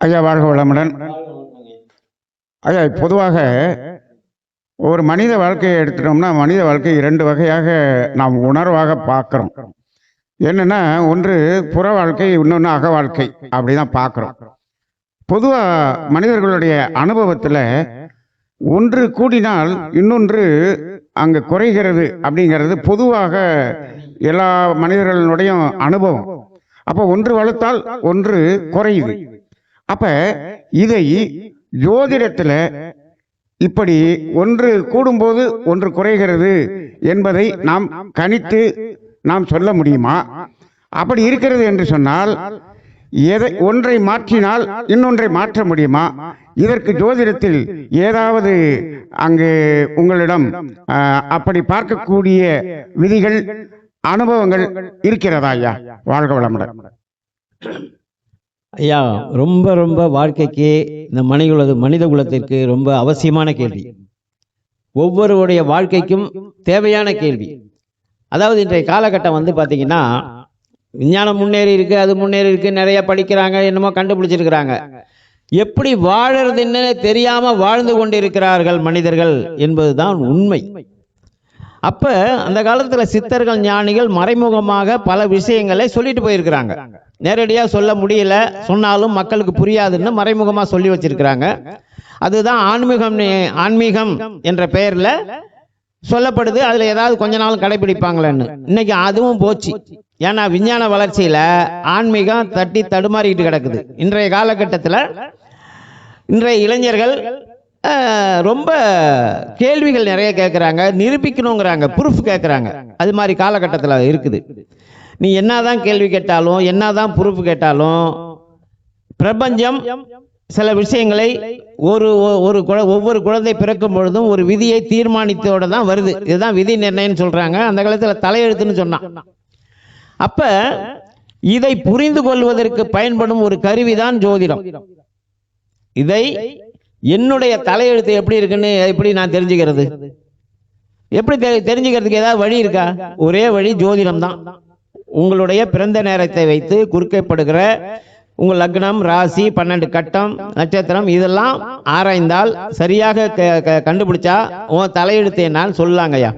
ஐயா வாழ்க வளமுடன். ஐயா பொதுவாக ஒரு மனித வாழ்க்கையை எடுத்துட்டோம்னா மனித வாழ்க்கை இரண்டு வகையாக நாம் உணர்வாக பார்க்குறோம். என்னன்னா ஒன்று புற வாழ்க்கை இன்னொன்று அக வாழ்க்கை அப்படிதான் பார்க்குறோம். பொதுவாக மனிதர்களுடைய அனுபவத்தில் ஒன்று கூடினால் இன்னொன்று அங்கே குறைகிறது அப்படிங்கிறது பொதுவாக எல்லா மனிதர்களுடைய அனுபவம். அப்போ ஒன்று வளர்த்தால் ஒன்று குறையுது. அப்ப இதை ஜோதிடத்துல இப்படி ஒன்று கூடும்போது ஒன்று குறைகிறது என்பதை நாம் கணித்து நாம் சொல்ல முடியுமா? அப்படி இருக்கிறது என்று சொன்னால் எதை ஒன்றை மாற்றினால் இன்னொன்றை மாற்ற முடியுமா? இதற்கு ஜோதிடத்தில் ஏதாவது அங்கு உங்களிடம் அப்படி பார்க்கக்கூடிய விதிகள் அனுபவங்கள் இருக்கிறதா ஐயா வாழ்க வளமுடன். ஐயா ரொம்ப ரொம்ப வாழ்க்கைக்கு இந்த மனித மனித குலத்திற்கு ரொம்ப அவசியமான கேள்வி. ஒவ்வொருவருடைய வாழ்க்கைக்கும் தேவையான கேள்வி. அதாவது இன்றைய காலகட்டம் வந்து பார்த்தீங்கன்னா விஞ்ஞானம் முன்னேறி இருக்கு அது முன்னேறி இருக்கு நிறைய படிக்கிறாங்க என்னமோ கண்டுபிடிச்சிருக்கிறாங்க. எப்படி வாழறதுன்னு தெரியாம வாழ்ந்து கொண்டிருக்கிறார்கள் மனிதர்கள் என்பதுதான் உண்மை. அப்ப அந்த காலத்துல சித்தர்கள் ஞானிகள் மறைமுகமாக பல விஷயங்களை சொல்லிட்டு போயிருக்கிறாங்க. நேரடியா சொல்ல முடியல. சொன்னாலும் மக்களுக்கு புரியாதுன்னு மறைமுகமா சொல்லி வச்சிருக்கிறாங்க. அதுதான் ஆன்மீகம் ஆன்மீகம் என்ற பெயர்ல சொல்லப்படுது. அதுல ஏதாவது கொஞ்ச நாள் கடைபிடிப்பாங்களேன்னு. இன்னைக்கு அதுவும் போச்சு. ஏன்னா விஞ்ஞான வளர்ச்சியில ஆன்மீகம் தட்டி தடுமாறிக்கிட்டு கிடக்குது. இன்றைய காலகட்டத்தில் இன்றைய இளைஞர்கள் ரொம்ப கேள்விகள் நிறைய கேட்குறாங்க நிரூபிக்கணுங்கிறாங்க ப்ரூஃப் கேட்குறாங்க அது மாதிரி காலகட்டத்தில் இருக்குது. நீ என்னதான் கேள்வி கேட்டாலும் என்னதான் ப்ரூஃப் கேட்டாலும் பிரபஞ்சம் சில விஷயங்களை ஒரு ஒ- ஒரு குழ- ஒவ்வொரு குழந்தை பிறக்கும் பொழுதும் ஒரு விதியை தீர்மானித்தோட தான் வருது. இதுதான் விதி நிர்ணயம்னு சொல்றாங்க. அந்த காலத்தில் தலையெழுத்துன்னு சொன்னான். அப்ப இதை புரிந்து கொள்வதற்கு பயன்படும் ஒரு கருவிதான் ஜோதிடம். இதை என்னுடைய தலையெழுத்து எப்படி இருக்குன்னு எப்படி நான் தெரிஞ்சுக்கிறது? எப்படி தெ- தெரிஞ்சுக்கிறதுக்கு ஏதாவது வழி இருக்கா? ஒரே வழி ஜோதிடம் தான் உங்களுடைய பிறந்த நேரத்தை வைத்து குறுக்கப்படுகிற உங்கள் லக்னம் ராசி பன்னெண்டு கட்டம் நட்சத்திரம் இதெல்லாம் ஆராய்ந்தால் சரியாக க- கண்டுபிடிச்சா உன் தலையெழுத்து என்னான்னு சொல்லலாங்கய்யா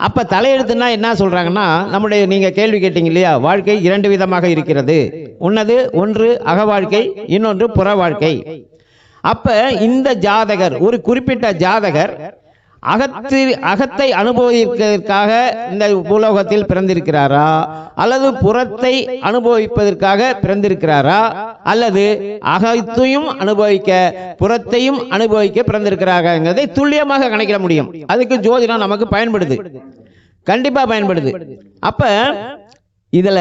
அப்ப தலையெழுத்துனா என்ன சொல்றாங்கன்னா நம்முடைய நீங்க கேள்வி கேட்டீங்க இல்லையா வாழ்க்கை இரண்டு விதமாக இருக்கிறது. உன்னது ஒன்று அக வாழ்க்கை இன்னொன்று புற வாழ்க்கை அப்ப இந்த ஜாதகர் ஒரு குறிப்பிட்ட ஜாதகர் அகத்து அகத்தை அனுபவிப்பதற்காக இந்த பூலோகத்தில் பிறந்திருக்கிறாரா? அல்லது புறத்தை அனுபவிப்பதற்காக பிறந்திருக்கிறாரா? அல்லது அகத்தையும் அனுபவிக்க புறத்தையும் அனுபவிக்க பிறந்திருக்கிறாங்கிறதை துல்லியமாக கணக்கிட முடியும். அதுக்கு ஜோதிடம் நமக்கு பயன்படுது. கண்டிப்பா பயன்படுது. அப்ப இதுல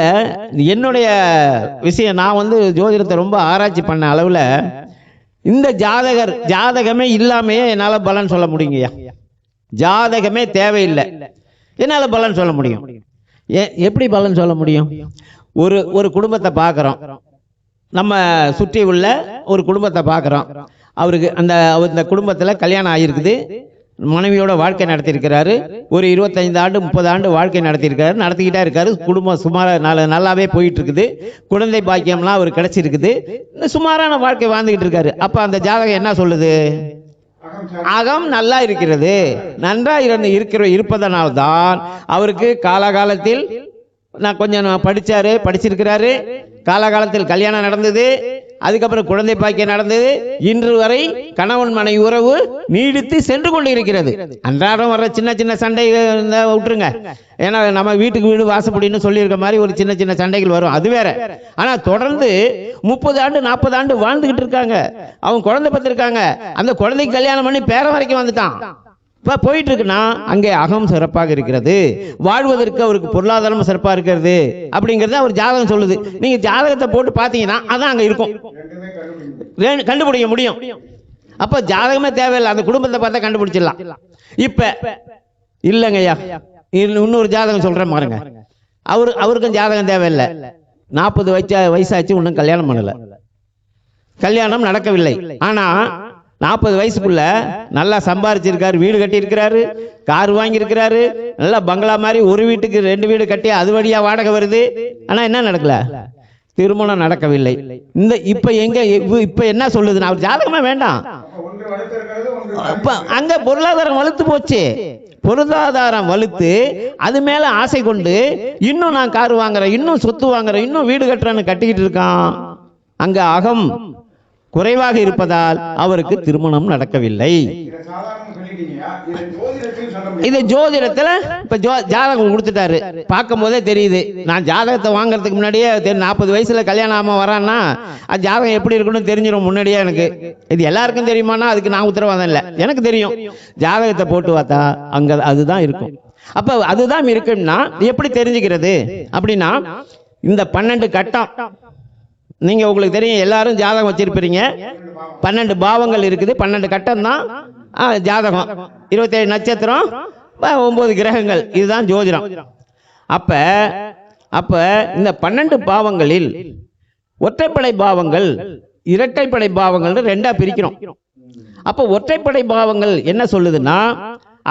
என்னுடைய விஷயம் நான் வந்து ஜோதிடத்தை ரொம்ப ஆராய்ச்சி பண்ண அளவுல இந்த ஜாதகர் ஜாதகமே இல்லாமையே என்னால் பலன் சொல்ல முடியுங்கய்யா. ஜாதகமே தேவையில்லை. என்னால் பலன் சொல்ல முடியும்? எப்படி பலன் சொல்ல முடியும்? ஒரு ஒரு குடும்பத்தை பார்க்குறோம் நம்ம சுற்றி உள்ள ஒரு குடும்பத்தை பார்க்குறோம் அவருக்கு அந்த அந்த குடும்பத்தில் கல்யாணம் ஆகியிருக்குது. மனைவியோட வாழ்க்கை நடத்தியிருக்கிறாரு. ஒரு இருபத்தைந்து ஆண்டு முப்பது ஆண்டு வாழ்க்கை நடத்தியிருக்காரு நடத்திக்கிட்டே இருக்காரு. குடும்பம் சுமார நல்ல நல்லாவே போயிட்டு இருக்குது குழந்தை பாக்கியம்லாம் அவர் கிடைச்சிருக்குது. சுமாரான வாழ்க்கை வாழ்ந்துகிட்டு இருக்காரு. அப்போ அந்த ஜாதகம் என்ன சொல்லுது? அகம் நல்லா இருக்கிறது. நன்றா இருந்து இருக்கிற இருப்பதனால்தான் அவருக்கு காலகாலத்தில் நான் கொஞ்சம் படிச்சாரு படிச்சிருக்கிறாரு. காலகாலத்தில் கல்யாணம் நடந்தது. அதுக்கப்புறம் குழந்தை பாக்கியம் நடந்தது. இன்று வரை கணவன் மனை உறவு நீடித்து சென்று கொண்டு இருக்கிறது அன்றாடம் வர்ற சின்ன சின்ன சண்டை விட்டுருங்க. ஏன்னா நம்ம வீட்டுக்கு வீடு வாசப்படின்னு சொல்லியிருக்க மாதிரி ஒரு சின்ன சின்ன சண்டைகள் வரும். அது வேற. ஆனா தொடர்ந்து முப்பது ஆண்டு நாற்பது ஆண்டு வாழ்ந்துகிட்டு இருக்காங்க. அவங்க குழந்தை பத்திருக்காங்க அந்த குழந்தைக்கு கல்யாணம் பண்ணி பேர வரைக்கும் வந்துட்டான். இப்போ போயிட்டு இருக்குன்னா அங்கே அகம் சிறப்பாக இருக்கிறது. வாழ்வதற்கு அவருக்கு பொருளாதாரம் சிறப்பாக இருக்கிறது அப்படிங்கிறத அவர் ஜாதகம் சொல்லுது. நீங்கள் ஜாதகத்தை போட்டு பார்த்தீங்கன்னா அதான் அங்கே இருக்கும். கண்டுபிடிக்க முடியும். அப்போ ஜாதகமே தேவையில்லை. அந்த குடும்பத்தை பார்த்தா கண்டுபிடிச்சிடலாம். இப்போ இல்லைங்கய்யா இன்னும் இன்னொரு ஜாதகம் சொல்கிறேன் பாருங்க. அவரு அவருக்கும் ஜாதகம் தேவையில்லை. நாற்பது வயசா வயசாச்சு இன்னும் கல்யாணம் பண்ணலை. கல்யாணம் நடக்கவில்லை. ஆனால் நாற்பது வயசுக்குள்ள நல்லா சம்பாரிச்சிருக்காரு வீடு கட்டியிருக்கிறாரு கார் வாங்கியிருக்கிறாரு நல்லா பங்களா மாதிரி ஒரு வீட்டுக்கு ரெண்டு வீடு கட்டி அது வழியா வாடகை வருது. ஆனா என்ன நடக்கல? திருமணம் நடக்கவில்லை. இந்த இப்ப எங்க இப்ப- இப்ப என்ன சொல்லுது? நான் ஜாதகமே வேண்டாம். ஒன்று அங்க பொருளாதாரம் வலுத்து போச்சு. பொருளாதாரம் வலுத்து அது மேல ஆசை கொண்டு இன்னும் நான் கார் வாங்குறேன் இன்னும் சொத்து வாங்குறேன் இன்னும் வீடு கட்டுறேன்னு கட்டிக்கிட்டு இருக்கான். அங்க அகம் குறைவாக இருப்பதால் அவருக்கு திருமணம் நடக்கவில்லை. இது ஜோதிடத்துல இப்ப ஜோ ஜாதகம் கொடுத்துட்டாரு. பார்க்கும் போதே தெரியுது. நான் ஜாதகத்தை வாங்குறதுக்கு முன்னாடியே நாற்பது வயசுல கல்யாணம் ஆமா வரான்னா அது ஜாதகம் எப்படி இருக்குன்னு தெரிஞ்சிடும் முன்னாடியே எனக்கு. இது எல்லாருக்கும் தெரியுமானா அதுக்கு நான் உத்தரவாதம் இல்லை. எனக்கு தெரியும். ஜாதகத்தை போட்டு பார்த்தா அங்க அதுதான் இருக்கும். அப்ப அதுதான் இருக்குன்னா எப்படி தெரிஞ்சுக்கிறது? அப்படின்னா இந்த பன்னெண்டு கட்டம். நீங்கள் உங்களுக்கு தெரியும் எல்லாரும் ஜாதகம் வச்சிருப்பீங்க. பன்னெண்டு பாவங்கள் இருக்குது பன்னெண்டு கட்டம் தான் ஜாதகம். இருபத்தேழு நட்சத்திரம் ஒம்பது கிரகங்கள். இதுதான் ஜோதிடம். அப்போ அப்போ இந்த பன்னெண்டு பாவங்களில் ஒற்றைப்படை பாவங்கள் இரட்டைப்படை பாவங்கள்னு ரெண்டாக பிரிக்கிறோம். அப்போ ஒற்றைப்படை பாவங்கள் என்ன சொல்லுதுன்னா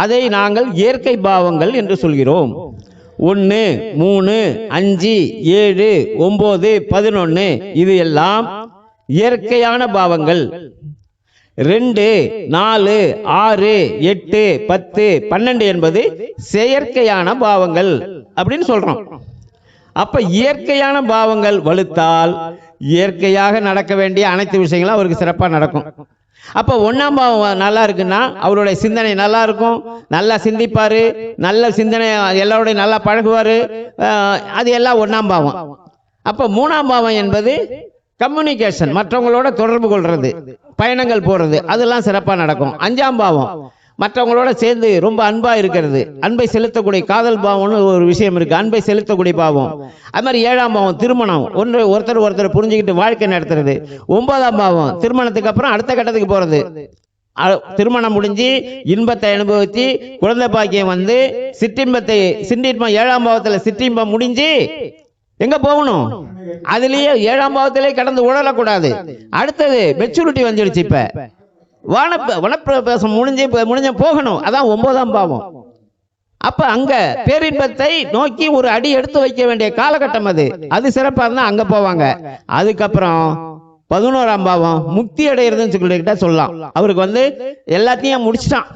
அதை நாங்கள் இயற்கை பாவங்கள் என்று சொல்கிறோம். ஒன்று மூணு அஞ்சு ஏழு ஒம்பது பதினொன்று இது எல்லாம் இயற்கையான பாவங்கள். ரெண்டு நாலு ஆறு எட்டு பத்து பன்னெண்டு என்பது செயற்கையான பாவங்கள் அப்படின்னு சொல்றோம். அப்ப இயற்கையான பாவங்கள் வலுத்தால் இயற்கையாக நடக்க வேண்டிய அனைத்து விஷயங்களும் அவருக்கு சிறப்பாக நடக்கும். அப்போ ஒன்றாம் பாவம் நல்லா இருக்குன்னா அவருடைய சிந்தனை நல்லா இருக்கும். நல்லா சிந்திப்பார். நல்ல சிந்தனை எல்லாரோடையும் நல்லா பழகுவார். அது எல்லாம் ஒன்றாம் பாவம். அப்போ மூணாம் பாவம் என்பது கம்யூனிகேஷன் மற்றவங்களோட தொடர்பு கொள்வது பயணங்கள் போடுறது அதெல்லாம் சிறப்பாக நடக்கும். அஞ்சாம் பாவம். மற்றவங்களோட சேர்ந்து ரொம்ப அன்பா இருக்கிறது. அன்பை செலுத்தக்கூடிய காதல் பாவம்னு ஒரு விஷயம் இருக்கு. அன்பை செலுத்தக்கூடிய பாவம். அது மாதிரி ஏழாம் பாவம் திருமணம். ஒன்று ஒருத்தர் ஒருத்தர் புரிஞ்சுக்கிட்டு வாழ்க்கை நடத்துறது. ஒன்பதாம் பாவம் திருமணத்துக்கு அப்புறம் அடுத்த கட்டத்துக்கு போறது. திருமணம் முடிஞ்சு இன்பத்தை அனுபவித்து குழந்தை பாக்கியம் வந்து சிற்றின்பத்தை சிற்றின்பம் ஏழாம் பாவத்துல சிற்றின்பம் முடிஞ்சு எங்க போகணும்? அதுலயே ஏழாம் பாவத்திலே கடந்து உழலக்கூடாது அடுத்தது மெச்சூரிட்டி வந்துடுச்சு இப்ப. வன வனப்பிரவேசம் முடிஞ்சு முடிஞ்ச போகணும். அதான் ஒன்பதாம் பாவம். அப்ப அங்க பேரின்பத்தை நோக்கி ஒரு அடி எடுத்து வைக்க வேண்டிய காலகட்டம் அது. அது சிறப்பா இருந்தா அங்க போவாங்க. அதுக்கப்புறம் பதினோராம் பாவம் முக்தி அடைகிறதுன்னு சொல்லிக்கிட்டா சொல்லலாம். அவருக்கு வந்து எல்லாத்தையும் முடிச்சிட்டான்.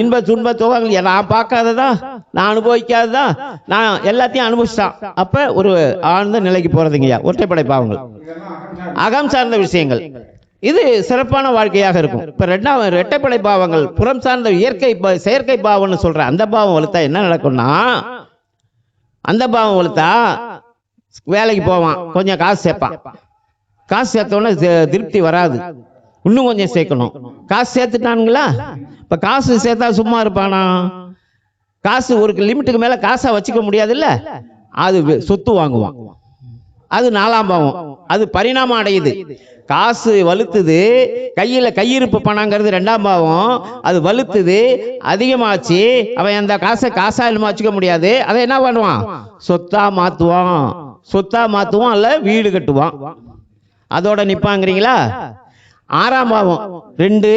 இன்ப துன்ப துவங்கள் நான் பார்க்காததா? நான் அனுபவிக்காததா? நான் எல்லாத்தையும் அனுபவிச்சிட்டான். அப்ப ஒரு ஆழ்ந்த நிலைக்கு போறதுங்கய்யா. ஒற்றைப்படை பாவங்கள். அகம் சார்ந்த விஷயங்கள். இது சிறப்பான வாழ்க்கையாக இருக்கும். இப்ப ரெண்டாவது இரட்டைப்படை பாவங்கள் புறம் சார்ந்த இயற்கை பா- செயற்கை பாவம்னு சொல்ற அந்த பாவம் வலுத்தா என்ன நடக்கும்னா அந்த பாவம் வலுத்தா வேலைக்கு போவான் கொஞ்சம் காசு சேர்ப்பான். காசு சேர்த்தோன்னே திருப்தி வராது. இன்னும் கொஞ்சம் சேர்க்கணும். காசு சேர்த்துட்டானுங்களா? இப்ப காசு சேர்த்தா சும்மா இருப்பானா? காசு ஒரு லிமிட்டுக்கு மேல காசா வச்சுக்க முடியாதுல்ல? அது சொத்து வாங்குவான். அது நாலாம் பாவம். அது பரிணாமம் அடையுது. காசு வலுத்துது கையில் கையிருப்பு பணங்கிறது ரெண்டாம் பாவம். அது வலுத்துது அதிகமாச்சு. அவன் அந்த காசை காசா இல்லாம வச்சுக்க முடியாது. அதை என்ன பண்ணுவான்? சொத்தா மாத்துவான். சொத்தா மாத்துவான் அல்ல வீடு கட்டுவான். அதோட நிப்பாங்கிறீங்களா? ஆறாம் பாவம். ரெண்டு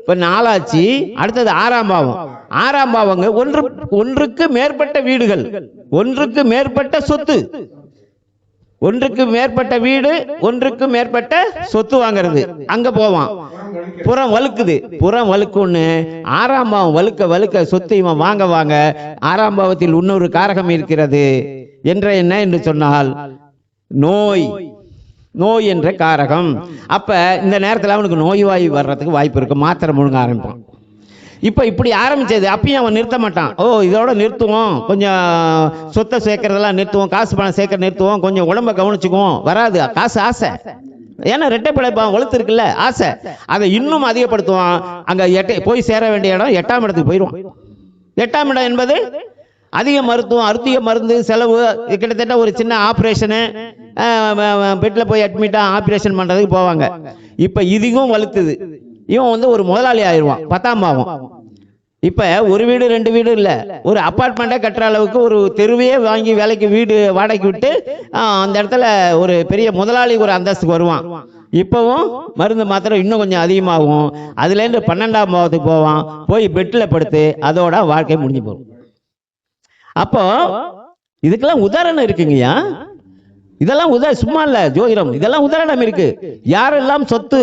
இப்போ நாலாச்சு. அடுத்தது ஆறாம் பாவம். ஆறாம் பாவங்க ஒன்று ஒன்றுக்கு மேற்பட்ட வீடுகள். ஒன்றுக்கு மேற்பட்ட சொத்து. ஒன்றுக்கு மேற்பட்ட வீடு ஒன்றுக்கு மேற்பட்ட சொத்து வாங்குறது. அங்க போவான். புறம் வலுக்குது புறம் வலுக்குன்னு ஆறாம் பாவம் வலுக்க வலுக்க சொத்து இவன் வாங்க வாங்க ஆறாம் பாவத்தில் இன்னொரு காரகம் இருக்கிறது. என்ற என்ன என்று சொன்னால் நோய். நோய் என்ற காரகம். அப்ப இந்த நேரத்தில் அவனுக்கு நோய்வாய் வர்றதுக்கு வாய்ப்பு இருக்கு. மாத்திரை முழுங்க ஆரம்பிப்பான். இப்போ இப்படி ஆரம்பிச்சது அப்பயும் அவன் நிறுத்த மாட்டான். ஓ இதோட நிறுத்துவோம். கொஞ்சம் சொத்தை சேர்க்கறதெல்லாம் நிறுத்துவோம் காசு பணம் சேர்க்க நிறுத்துவோம் கொஞ்சம் உடம்ப கவனிச்சுக்குவோம். வராது காசு ஆசை. ஏன்னா ரெட்டை பிழைப்பான் வலுத்து இருக்குல்ல ஆசை. அதை இன்னும் அதிகப்படுத்துவான். அங்க எட்டை போய் சேர வேண்டிய இடம் எட்டாம் இடத்துக்கு போயிடுவான். எட்டாம் இடம் என்பது அதிக மருத்துவம் அருத்திக மருந்து செலவு கிட்டத்தட்ட ஒரு சின்ன ஆப்ரேஷனு பெட்டில் போய் அட்மிட்டாக ஆப்ரேஷன் பண்ணுறதுக்கு போவாங்க. இப்போ இதுவும் வலுத்துது. இவன் வந்து ஒரு முதலாளி ஆயிடுவான் பத்தாம் பாவம். இப்போ ஒரு வீடு ரெண்டு வீடு இல்லை. ஒரு அப்பார்ட்மெண்ட்டே கட்டுற அளவுக்கு ஒரு தெருவையே வாங்கி வேலைக்கு வீடு வாடகைக்கு விட்டு அந்த இடத்துல ஒரு பெரிய முதலாளி ஒரு அந்தஸ்துக்கு வருவான். இப்போவும் மருந்து மாத்திரை இன்னும் கொஞ்சம் அதிகமாகும். அதுலேருந்து பன்னெண்டாம் பாவத்துக்கு போவான். போய் பெட்டில் படுத்து அதோட வாழ்க்கை முடிஞ்சு போகும். அப்போ இதுக்கெல்லாம் உதாரணம் இருக்குங்கய்யா. இதெல்லாம் உத சும்மா இல்ல ஜோதிடம். இதெல்லாம் உதாரணம் இருக்கு. யாரெல்லாம் சொத்து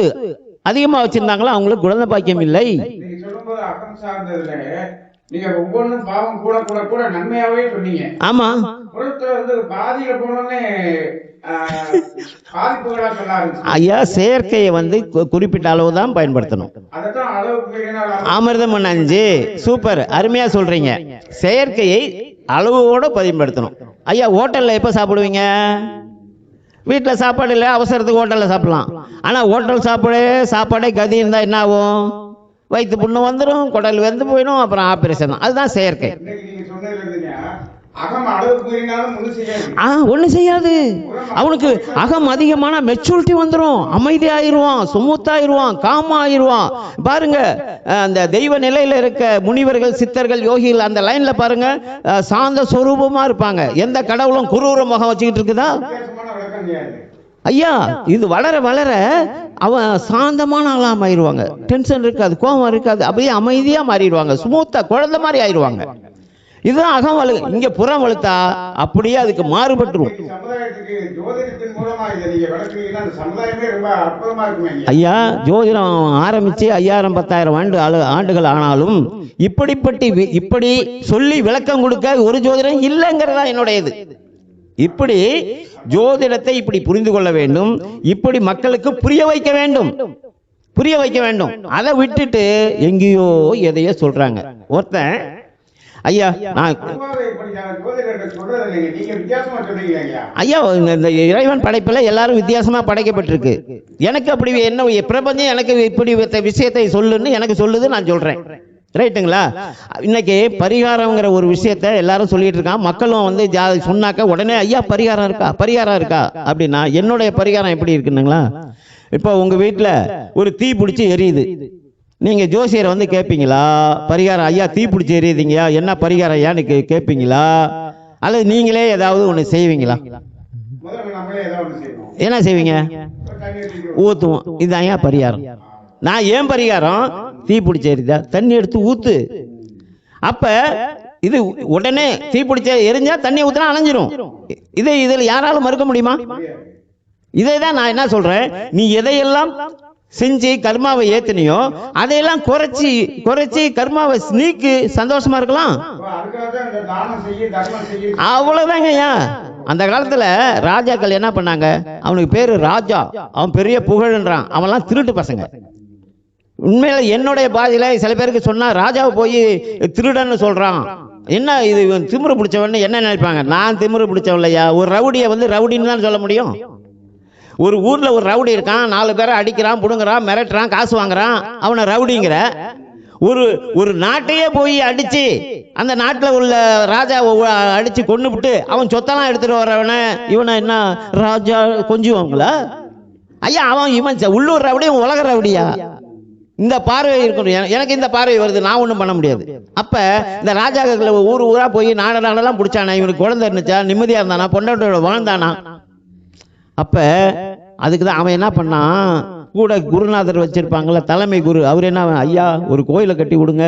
அதிகமா வச்சிருந்தாங்களோ? அவங்களுக்கு குழந்தை பாக்கியம் இல்லை. நீங்க சொல்லும்போது அகம் சார்ந்ததுல நீங்க ஒவ்வொன்றும் பாவம் கூட கூட கூட நன்மையாவே சொன்னீங்க. ஆமா. வந்து பாதியில போனோடனே ஐயா செயற்கையை வந்து குறிப்பிட்ட அளவு தான் பயன்படுத்தணும் அமிர்தம் அஞ்சு சூப்பர். அருமையா சொல்றீங்க. செயற்கையை அளவோட பயன்படுத்தணும். ஐயா ஹோட்டல்ல எப்போ சாப்பிடுவீங்க? வீட்டில் சாப்பாடு இல்லை அவசரத்துக்கு ஹோட்டலில் சாப்பிட்லாம். ஆனால் ஹோட்டல் சாப்பாடு சாப்பாடே கதி இருந்தால் என்ன ஆகும்? வயிற்று புண்ணு வந்துடும் குடல் வெந்து போயிடும் அப்புறம் ஆப்ரேஷன் தான். அதுதான் செயற்கை. ஆ ஒன்றும் செய்யாது. அவனுக்கு அகம் அதிகமான மெச்சூரிட்டி வந்துடும் அமைதியாயிருவான் சுமூத்தாயிருவான் காமா ஆயிருவான் பாருங்க அந்த தெய்வ நிலையில் இருக்க முனிவர்கள் சித்தர்கள் யோகிகள் அந்த லைனில் பாருங்க சாந்த சொரூபமா இருப்பாங்க. எந்த கடவுளும் குரூர முகம் வச்சுக்கிட்டு இருக்குதா? ஐயா இது வளர வளர அவன் சாந்தமான ஆளாம ஆயிருவாங்க டென்ஷன் இருக்காது கோபம் இருக்காது அப்படியே அமைதியா மாறிடுவாங்க. ஸ்மூத்தா குழந்தை மாதிரி ஆயிருவாங்க இதுதான் அகம் வலு இங்க புறம் வலுத்தா அப்படியே அதுக்கு மாறுபட்டுரும். ஐயா. ஜோதிடம் ஆரம்பிச்சு ஐயாயிரம் பத்தாயிரம் ஆண்டு ஆளு- ஆண்டுகள் ஆனாலும் இப்படிப்பட்ட இப்படி சொல்லி விளக்கம் கொடுக்க ஒரு ஜோதிடம் இல்லைங்கிறதா என்னுடைய இது இப்படி ஜோதிடத்தை இப்படி புரிந்து கொள்ள வேண்டும். இப்படி மக்களுக்கு புரிய வைக்க வேண்டும். புரிய வைக்க வேண்டும். அதை விட்டுட்டு எங்கேயோ எதையோ சொல்றாங்க. ஒருத்தன் ஐயா நான் ஐயா. இந்த- இறைவன் படைப்பில் எல்லாரும் வித்தியாசமா படைக்கப்பட்டிருக்கு. எனக்கு அப்படி என்ன பிரபஞ்சம் எனக்கு இப்படி விஷயத்தை சொல்லுன்னு எனக்கு சொல்லுது நான் சொல்றேன். ரைட்டுங்களா இன்னைக்கு பரிகாரங்கிற ஒரு விஷயத்த எல்லாரும் சொல்லிட்டு இருக்கான் மக்களும் வந்து ஜா சொன்னாக்க உடனே ஐயா பரிகாரம் இருக்கா? பரிகாரம் இருக்கா? அப்படின்னா என்னுடைய பரிகாரம் எப்படி இருக்குன்னுங்களா? இப்போ உங்கள் வீட்டில் ஒரு தீ பிடிச்சி எரியுது. நீங்கள் ஜோசியரை வந்து கேட்பீங்களா பரிகாரம் ஐயா தீ பிடிச்சி எரியுதுங்கய்யா. என்ன பரிகாரம் ஐயான்னு கே- கேட்பீங்களா அல்லது நீங்களே ஏதாவது ஒன்று செய்வீங்களா? என்ன செய்வீங்க? ஊற்றுவோம் இதுதான் ஏன் பரிகாரம். நான் ஏன் பரிகாரம்? தீ பிடிச்ச எரிதா? தண்ணி எடுத்து ஊத்து. அப்ப இது உடனே தீ பிடிச்ச எரிஞ்சா தண்ணி ஊற்றினா அணைஞ்சிரும். இதை இதில் யாராலும் மறுக்க முடியுமா? இதை தான் நான் என்ன சொல்றேன்? நீ எதையெல்லாம் செஞ்சு கர்மாவை ஏத்தினியோ அதையெல்லாம் குறைச்சி குறைச்சி கர்மாவை நீக்கு சந்தோஷமா இருக்கலாம். அவ்வளவுதாங்க ஐயா. அந்த காலத்துல ராஜாக்கள் என்ன பண்ணாங்க? அவனுக்கு பேரு ராஜா. அவன் பெரிய புகழ்ன்றான் அவன்லாம் திருட்டு பசங்க. உண்மையில என்னுடைய பாதியில சில பேருக்கு சொன்னா ராஜாவை போய் திருடன்னு சொல்றான். என்ன இது இவன் திமிரு என்ன நினைப்பாங்க? நான் திமிரு பிடிச்சவன் இல்லையா ஒரு ரவுடியை வந்து ரவுடின்னு தான் சொல்ல முடியும். ஒரு ஊர்ல ஒரு ரவுடி இருக்கான் நாலு பேரை அடிக்கிறான் புடுங்குறான் மிரட்டுறான் காசு வாங்குறான் அவனை ரவுடிங்கிற. ஒரு ஒரு நாட்டையே போய் அடிச்சு அந்த நாட்டில் உள்ள ராஜா அடிச்சு கொண்டுபிட்டு அவன் சொத்தெல்லாம் எடுத்துட்டு வரவனை இவனை என்ன ராஜா கொஞ்சுவாங்களா? ஐயா அவன் இவன் உள்ளூர் ரவுடி உலக ரவுடியா? இந்த பார்வை இருக்கணும். எனக்கு இந்த பார்வை வருது. நான் ஒன்றும் பண்ண முடியாது. அப்ப இந்த ராஜாக்கள் ஊர் ஊரா போய் நாட நாடெல்லாம் பிடிச்சானா? இவனுக்கு குழந்தை இருந்துச்சா? நிம்மதியா இருந்தானா? பொண்டாட்டோட வாழ்ந்தானா? அப்ப அதுக்கு தான் அவன் என்ன பண்ணான் கூட குருநாதர் வச்சுருப்பாங்கள தலைமை குரு. அவர் என்ன ஐயா ஒரு கோயிலை கட்டி விடுங்க.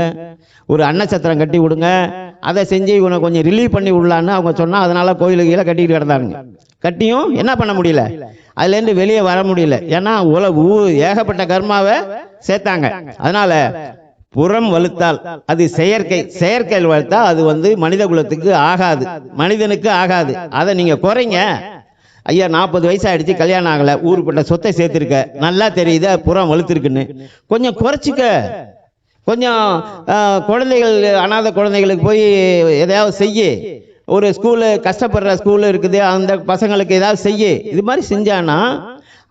ஒரு அன்னச்சத்திரம் கட்டி விடுங்க. அதை செஞ்சு இவனை கொஞ்சம் ரிலீவ் பண்ணி விடலான்னு அவங்க சொன்னா அதனால கோயிலுக்கு கீழே கட்டிக்கிட்டு கிடந்தாங்க கட்டியும் என்ன பண்ண முடியல? அதுலேருந்து வெளியே வர முடியல. ஏன்னா உல ஊ- ஏகப்பட்ட கர்மாவை சேர்த்தாங்க. அதனால புறம் வலுத்தால் அது செயற்கை செயற்கையில் வலுத்தால் அது வந்து மனித குலத்துக்கு ஆகாது. மனிதனுக்கு ஆகாது. அதை நீங்கள் குறைங்க. ஐயா நாற்பது வயசு ஆயிடுச்சு கல்யாணம் ஆகலை ஊருப்பட்ட சொத்தை சேர்த்துருக்க. நல்லா தெரியுது புறம் வலுத்துருக்குன்னு. கொஞ்சம் குறைச்சிக்க. கொஞ்சம் குழந்தைகள் அனாதை குழந்தைகளுக்கு போய் எதையாவது செய்ய. ஒரு ஸ்கூலு கஷ்டப்படுற ஸ்கூலு இருக்குது அந்த பசங்களுக்கு ஏதாவது செய்ய. இது மாதிரி செஞ்சானா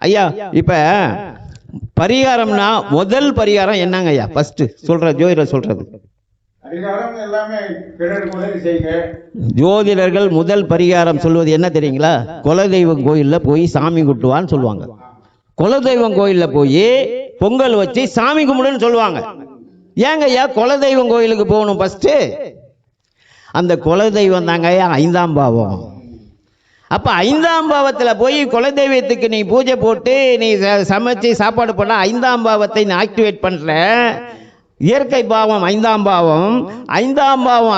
ஐயா இப்ப பரிகாரம்னா முதல் பரிகாரம் என்னங்க ஐயா? ஃபர்ஸ்ட் சொல்ற ஜோதிடர் சொல்றது. ஜோதிடர்கள் முதல் பரிகாரம் சொல்வது என்ன தெரியுங்களா? குலதெய்வம் கோயில்ல போய் சாமி குட்டுவான்னு சொல்லுவாங்க. குலதெய்வம் கோயில்ல போய் பொங்கல் வச்சு சாமி கும்பிடுன்னு சொல்லுவாங்க. ஏங்க ஐயா குலதெய்வம் கோயிலுக்கு போகணும் ஃபர்ஸ்ட் அந்த குலதெய்வம் தாங்க ஐந்தாம் பாவம். அப்போ ஐந்தாம் பாவத்தில் போய் குலதெய்வத்துக்கு நீ பூஜை போட்டு நீ ச- சமைச்சு சாப்பாடு பண்ண ஐந்தாம் பாவத்தை நீ ஆக்டிவேட் பண்ணுற இயற்கை பாவம் ஐந்தாம் பாவம். ஐந்தாம் பாவம்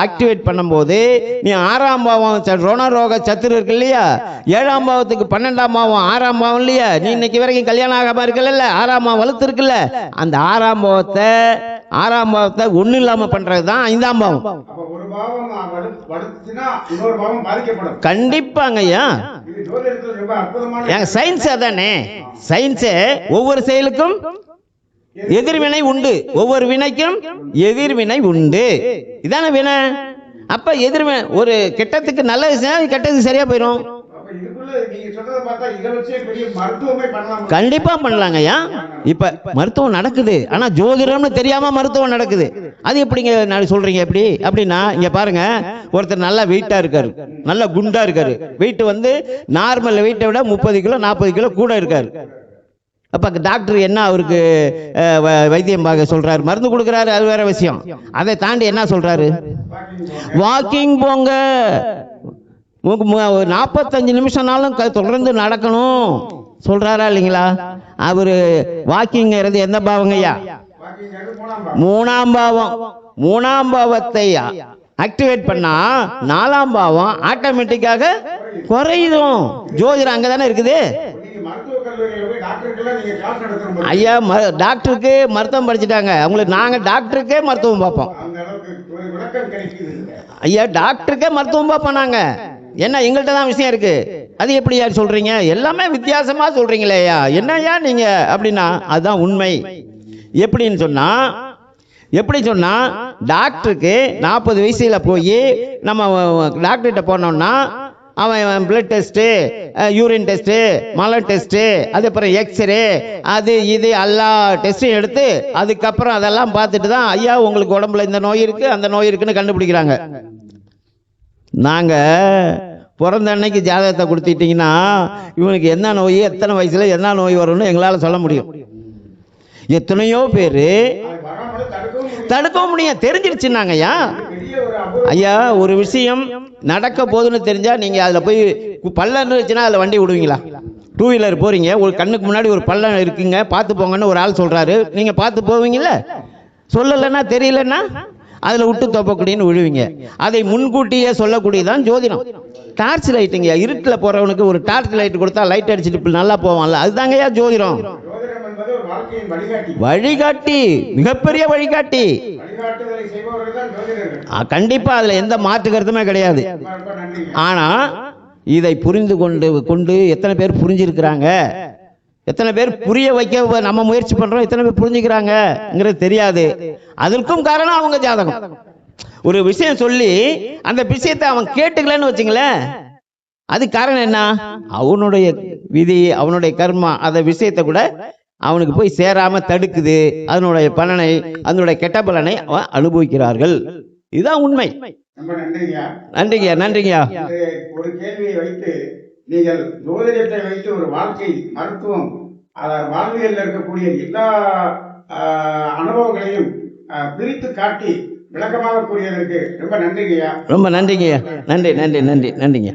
ஆக்டிவேட் பண்ணும்போது நீ ஆறாம் பாவம் ச- ரோணரோக சத்துரு இருக்கு இல்லையா? ஏழாம் பாவத்துக்கு பன்னெண்டாம் பாவம் ஆறாம் பாவம் இல்லையா? நீ இன்னைக்கு வரைக்கும் கல்யாணம் ஆகாம இருக்கல ஆறாம் பாவம் வளர்த்து இருக்குல்ல? அந்த ஆறாம் பாவத்தை ஆறாம் பாவத்தை ஒன்றும் இல்லாம பண்ணுறது தான் ஐந்தாம் பாவம். கண்டிப்பாங்க ஐயா என் சயின்ஸ் அதானே சயின்ஸு ஒவ்வொரு செயலுக்கும் எதிர்வினை உண்டு. ஒவ்வொரு வினைக்கும் எதிர்வினை உண்டு. இதானே வினை? அப்ப எதிர்வினை ஒரு கெட்டத்துக்கு நல்லது கெட்டது சரியா போயிடும் கண்டிப்பா பண்ணலாங்க ஐயா. இப்ப மருத்துவம் நடக்குது. ஆனா ஜோதிடம்னு தெரியாம மருத்துவம் நடக்குது. அது எப்படிங்க நான் சொல்றீங்க எப்படி? அப்படின்னா இங்க பாருங்க. ஒருத்தர் நல்லா வெயிட்டா இருக்காரு. நல்லா குண்டா இருக்காரு. வெயிட் வந்து நார்மல் வெயிட்டை விட முப்பது கிலோ நாற்பது கிலோ கூட இருக்காரு. அப்ப டாக்டர் என்ன அவருக்கு வைத்தியம் பார்க்க சொல்றாரு? மருந்து கொடுக்குறாரு. அது வேற விஷயம். அதை தாண்டி என்ன சொல்றாரு? வாக்கிங் போங்க. ஒரு நாற்பத்தஞ்சு நிமிஷம்னாலும் க- தொடர்ந்து நடக்கணும். சொல்றாரா இல்லைங்களா? அவரு வாக்கிங்கிறது எந்த பாவங்கய்யா மூணாம் பாவம். மூணாம் பாவத்தை ஆக்டிவேட் பண்ணா நாலாம் பாவம் ஆட்டோமேட்டிக்காக குறையுதும் ஜோதிடம் அங்கே தானே இருக்குது? ஐயா டாக்டருக்கு மருத்துவம் படிச்சுட்டாங்க. அவங்களுக்கு நாங்கள் டாக்டருக்கே மருத்துவம் பார்ப்போம். ஐயா டாக்டருக்கே மருத்துவம் பார்ப்போம் நாங்கள் என்ன எங்கள்கிட்ட தான் விஷயம் இருக்கு? அது எப்படி யார் சொல்றீங்க? எல்லாமே வித்தியாசமா சொல்றீங்களே ஐயா என்னய்யா நீங்க? அப்படின்னா அதுதான் உண்மை. எப்படின்னு சொன்னா எப்படி சொன்னால் டாக்டருக்கு நாற்பது வயசில் போய் நம்ம டாக்டர்கிட்ட போனோம்னா அவன் பிளட் டெஸ்ட்டு யூரின் டெஸ்ட்டு மலன் டெஸ்ட்டு அதுக்கப்புறம் எக்ஸ்ரே அது இது எல்லா டெஸ்ட்டையும் எடுத்து அதுக்கப்புறம் அதெல்லாம் பார்த்துட்டு தான் ஐயா உங்களுக்கு உடம்புல இந்த நோய் இருக்குது அந்த நோய் இருக்குன்னு கண்டுபிடிக்கிறாங்க. நாங்கள் பிறந்த அன்னைக்கு ஜாதகத்தை கொடுத்துட்டீங்கன்னா இவனுக்கு என்ன நோய் எத்தனை வயசில் என்ன நோய் வரும்னு எங்களால் சொல்ல முடியும். எத்தனையோ பேர் தடுக்கவும் முடியும் தடுக்கவும் தெரிஞ்சிருச்சுன்னாங்க ஐயா. ஒரு ஐயா ஒரு விஷயம் நடக்க போகுதுன்னு தெரிஞ்சால் நீங்கள் அதில் போய் கு- பள்ளம் இருந்துச்சுன்னா அதில் வண்டி விடுவீங்களா? டூ வீலர் போகிறீங்க ஒரு கண்ணுக்கு முன்னாடி ஒரு பள்ளம் இருக்குங்க பார்த்து போங்கன்னு ஒரு ஆள் சொல்கிறாரு நீங்கள் பார்த்து போவீங்கல்ல? சொல்லலைன்னா தெரியலன்னா? அதுல விட்டு தொப்பக்கூடியன்னு விழுவீங்க. அதை முன்கூட்டியே சொல்லக்கூடியதான் ஜோதிடம். டார்ச் லைட்டுங்க இருட்டில் போறவனுக்கு ஒரு டார்ச் லைட் கொடுத்தா லைட் அடிச்சுட்டு நல்லா போவான்ல. அதுதாங்கய்யா ஜோதிடம்? வழிகாட்டி. மிகப்பெரிய வழிகாட்டி. கண்டிப்பா அதுல எந்த மாற்று கருத்துமே கிடையாது. ஆனா இதை புரிந்து கொண்டு கொண்டு எத்தனை பேர் புரிஞ்சிருக்கிறாங்க? எத்தனை பேர் புரிய வைக்க நம்ம முயற்சி பண்றோம் எத்தனை பேர் புரிஞ்சுக்கிறாங்கங்கிறது தெரியாது. அதற்கும் காரணம் அவங்க ஜாதகம். ஒரு விஷயம் சொல்லி அந்த விஷயத்தை அவன் கேட்டுக்கலன்னு வச்சுங்களேன். அது காரணம் என்ன? அவனுடைய விதி அவனுடைய கர்மா அந்த விஷயத்தை கூட அவனுக்கு போய் சேராம தடுக்குது. அதனுடைய பலனை அதனுடைய கெட்ட பலனை அவன் அனுபவிக்கிறார்கள். இதுதான் உண்மை. நன்றிங்கய்யா. நன்றிங்கய்யா ஒரு கேள்வியை வைத்து நீங்கள் ஜோதிடத்தை வைத்து ஒரு வாழ்க்கை மருத்துவம் அதை வாழ்வியல்ல இருக்கக்கூடிய எல்லா அனுபவங்களையும் பிரித்து காட்டி விளக்கமாக கூறியதற்கு ரொம்ப நன்றிங்கய்யா. ரொம்ப நன்றிங்கய்யா. நன்றி நன்றி நன்றி நன்றிங்க.